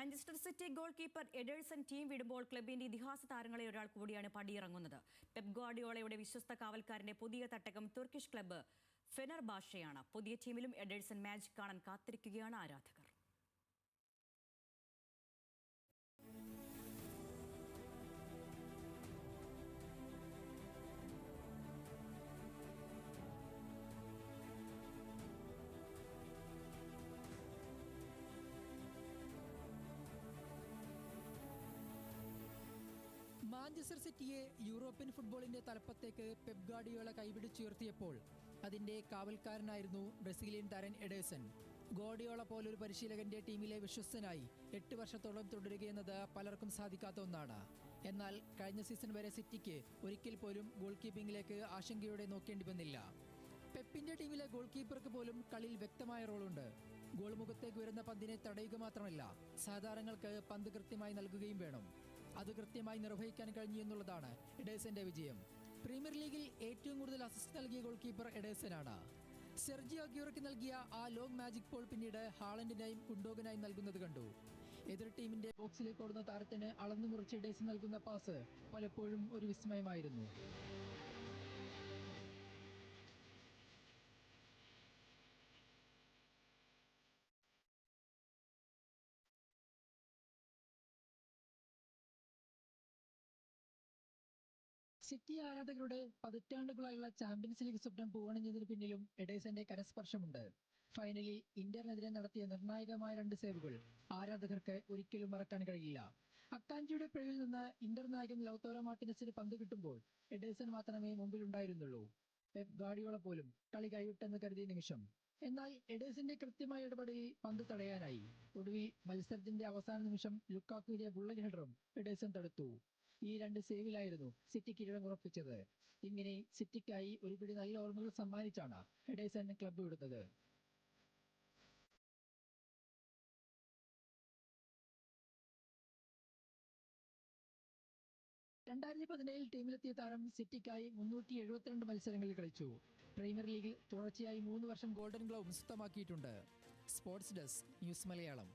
Manchester City goalkeeper Ederson team വിടുമ്പോൾ ക്ലബിന്റെ ഇതിഹാസ താരങ്ങളിൽ ഒരാൾ കൂടിയാണ് പടിയിറങ്ങുന്നത്. പെപ് ഗാർഡിയോളയുടെ വിശ്വസ്ത കാവൽക്കാരന്റെ പുതിയ തട്ടകം തുർക്കിഷ് ക്ലബ്ബ് ഫെനർ ബാഷയാണ് പുതിയ ടീമിലും എഡേഴ്സൺ മാജിക് കാണാൻ കാത്തിരിക്കുകയാണ് ആരാധകർ. മാഞ്ചസ്റ്റർ സിറ്റിയെ യൂറോപ്യൻ ഫുട്ബോളിന്റെ തലപ്പത്തേക്ക് പെപ് ഗാർഡിയോള കൈപിടിച്ചുയർത്തിയപ്പോൾ അതിന്റെ കാവൽക്കാരനായിരുന്നു ബ്രസീലിയൻ താരൻ എഡേഴ്സൺ. ഗോഡിയോള പോലൊരു പരിശീലകന്റെ ടീമിലെ വിശ്വസ്തനായി എട്ട് വർഷത്തോളം തുടരുകയെന്നത് പലർക്കും സാധിക്കാത്ത ഒന്നാണ്. എന്നാൽ കഴിഞ്ഞ സീസൺ വരെ സിറ്റിക്ക് ഒരിക്കൽ പോലും ഗോൾ കീപ്പിംഗിലേക്ക് ആശങ്കയോടെ നോക്കേണ്ടി വന്നില്ല. പെപ്പിന്റെ ടീമിലെ ഗോൾ കീപ്പർക്ക് പോലും കളിയിൽ വ്യക്തമായ റോളുണ്ട്. ഗോൾ മുഖത്തേക്ക് വരുന്ന പന്തിനെ തടയുക മാത്രമല്ല സാധാരണങ്ങൾക്ക് പന്ത് കൃത്യമായി നൽകുകയും വേണം. അത് കൃത്യമായി നിർവഹിക്കാൻ കഴിഞ്ഞു എന്നുള്ളതാണ് എഡേഴ്സന്റെ വിജയം. പ്രീമിയർ ലീഗിൽ ഏറ്റവും കൂടുതൽ അസിസ്റ്റ് നൽകിയ ഗോൾ കീപ്പർ എഡേഴ്സനാണ്. സെർജിയോ ഗ്യൂറയ്ക്ക് നൽകിയ ആ ലോങ് മാജിക് ബോൾ പിന്നീട് ഹാളൻഡിനായും കുണ്ടോഗനായും നൽകുന്നത് കണ്ടു. എതിർ ടീമിന്റെ ബോക്സിലേക്ക് ഓടുന്ന താരത്തിന് അളന്നു മുറിച്ച് എഡേഴ്സൺ നൽകുന്ന പാസ് പലപ്പോഴും ഒരു വിസ്മയമായിരുന്നു. സിറ്റി ആരാധകരുടെ പതിറ്റാണ്ടുകളായുള്ള ചാമ്പ്യൻസ് ലീഗ് സ്വപ്നം പൂവണിഞ്ഞതിന് പിന്നിലും എഡേഴ്സന്റെ കരസ്പർശമുണ്ട്. ഫൈനലിൽ ഇന്റർനെതിരെ നടത്തിയ നിർണായകമായ രണ്ട് സേവുകൾ ആരാധകർക്ക് ഒരിക്കലും മറക്കാൻ കഴിയില്ല. അക്കാൻജിയുടെ പിഴവിൽ നിന്ന് ഇന്റർ നായകൻ ലൗത്തോറോ മാർട്ടിനസിന് പന്ത് കിട്ടുമ്പോൾ എഡേഴ്സൺ മാത്രമേ മുമ്പിലുണ്ടായിരുന്നുള്ളൂ പെപ് ഗാഡിയോള പോലും കളി കൈവിട്ടെന്ന് കരുതിയ നിമിഷം. എന്നാൽ എഡേഴ്സിന്റെ കൃത്യമായ ഇടപെടലിൽ പന്ത് തടയാനായി. ഒടുവിൽ മത്സരത്തിന്റെ അവസാന നിമിഷം ലുക്കാക്കുവിലെ ബുള്ളറ്റ് ഹെഡറും എഡേഴ്സൺ തടുത്തു. ഈ രണ്ട് സേവിലായിരുന്നു സിറ്റി കിരീടം ഉറപ്പിച്ചത്. ഇങ്ങനെ സിറ്റിക്കായി ഒരു പിടി നല്ല ഓർമ്മകൾ സമ്മാനിച്ചാണ് എഡേസൺ ക്ലബ്ബ് വിടുന്നത്. രണ്ടായിരത്തി പതിനേഴിൽ ടീമിലെത്തിയ താരം സിറ്റിക്കായി മുന്നൂറ്റി എഴുപത്തിരണ്ട് മത്സരങ്ങളിൽ കളിച്ചു. പ്രീമിയർ ലീഗിൽ തുടർച്ചയായി മൂന്ന് വർഷം ഗോൾഡൻ ഗ്ലൗ സ്വന്തമാക്കിയിട്ടുണ്ട് സ്പോർട്സ് ഡെസ്ക് ന്യൂസ് മലയാളം.